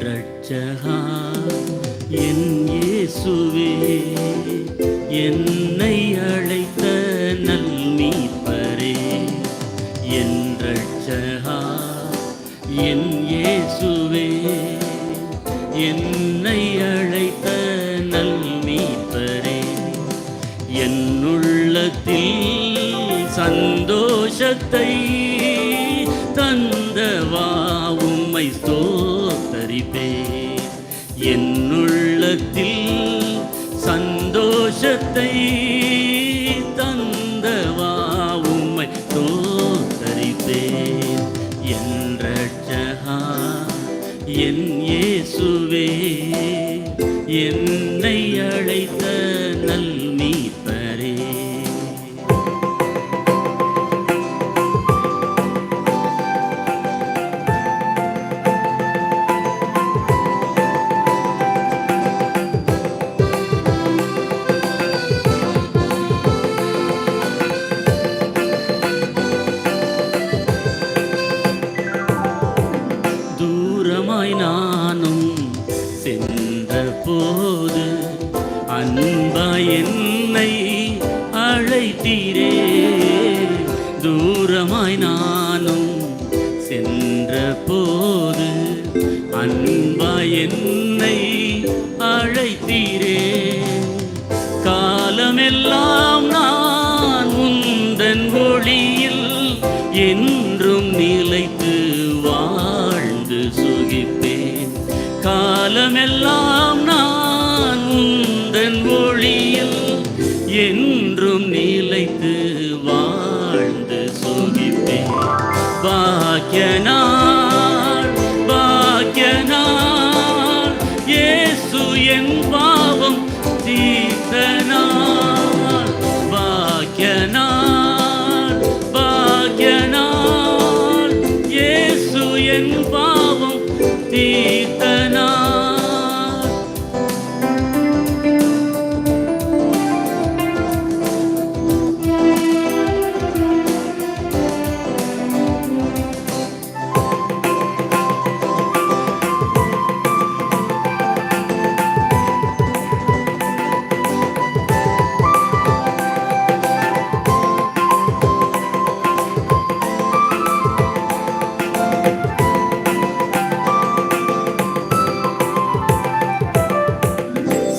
ரட்சகா என் இயேசுவே என்னை அழைத்த நல்மீட்பரே என் ரட்சகா என் இயேசுவே என்னை அழைத்த நல் மீட்பரே. என்னுள்ளத்தில் சந்தோஷத்தை என்னுள்ளத்தில் சந்தோஷத்தை தந்தவா உம்மை ஸ்தோத்தரிப்பே என் ரட்சகா என் இயேசுவே என்னை அழைத்த நல் தூரமாய் நானும் சென்ற போது அன்பாய் என்னை அழைத்தீரே. தூரமாய் நானும் சென்ற போது அன்பாய் என்னை அழைத்தீரே. காலமெல்லாம் நான் உந்தன் ஒளியில் என்றும் நிலைத்து சுகித்தேன். காலமெல்லாம் நான் உந்தன் ஒளியில் என்றும் நிலைத்து வாழ்ந்து சுகித்தேன். பாக்கியனா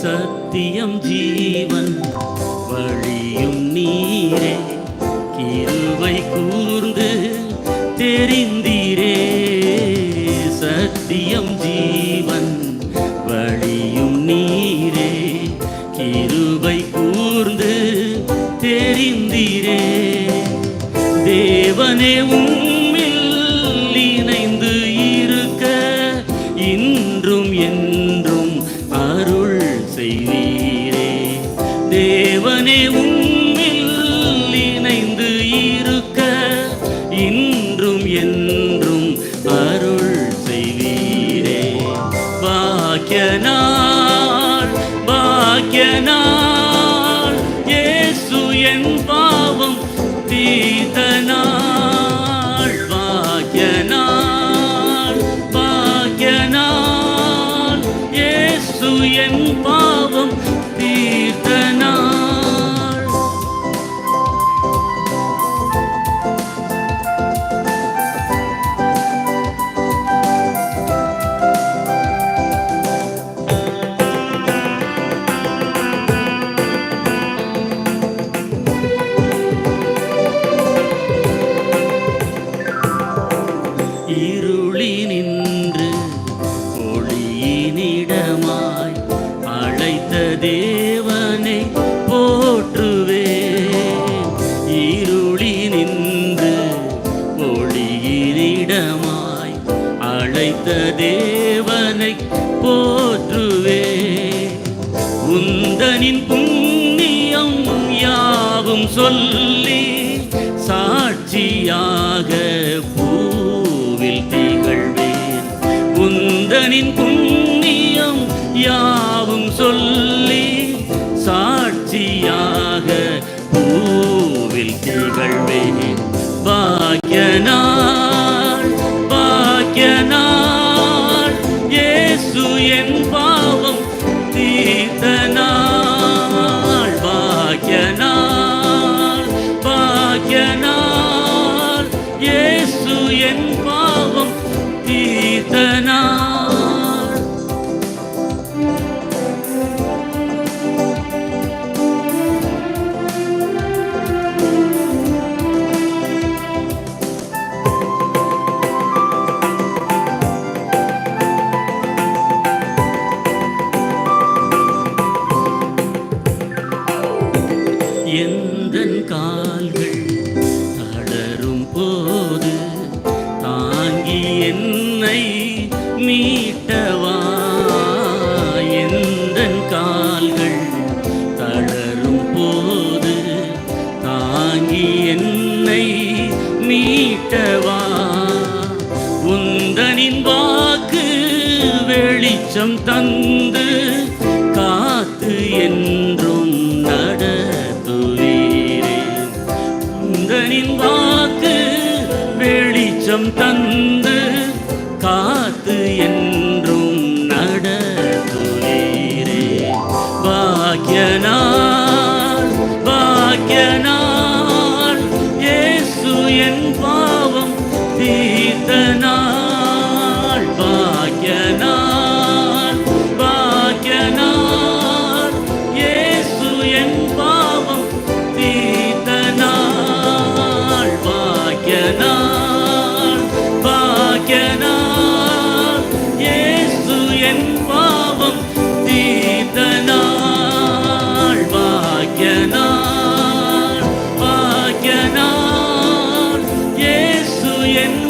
சத்தியம் ஜீவன் வழியும் நீரே. கிருவை கூர்ந்து தெரிந்தீரே. சத்தியம் ஜீவன் வழியும் நீரே. கிருவை கூர்ந்து தெரிந்தீரே. தேவனே உம்மில் இணைந்து இருக்க இன்றும் என் kenar, bak kenar இருளி நின்று ஒளியினிடமாய் அழைத்த தேவனை போற்றுவே. உந்தனின் புண்ணியம் யாவும் சொல்லி சாட்சியாக பூவில் திகழ்வேன். உந்தனின் புண்ணியம் யாவும் சொல்லி சாட்சியாக பூவில் திகழ்வேன். மீட்டவா எந்தன் கால்கள் தளரும் போது தாங்கி என்னை மீட்டவா? உந்தனின் வாக்கு வெளிச்சம் தந்து காத்து என்றும் நடத்துவீரே. உந்தனின் வாக்கு வெளிச்சம் தந்து காத்து என்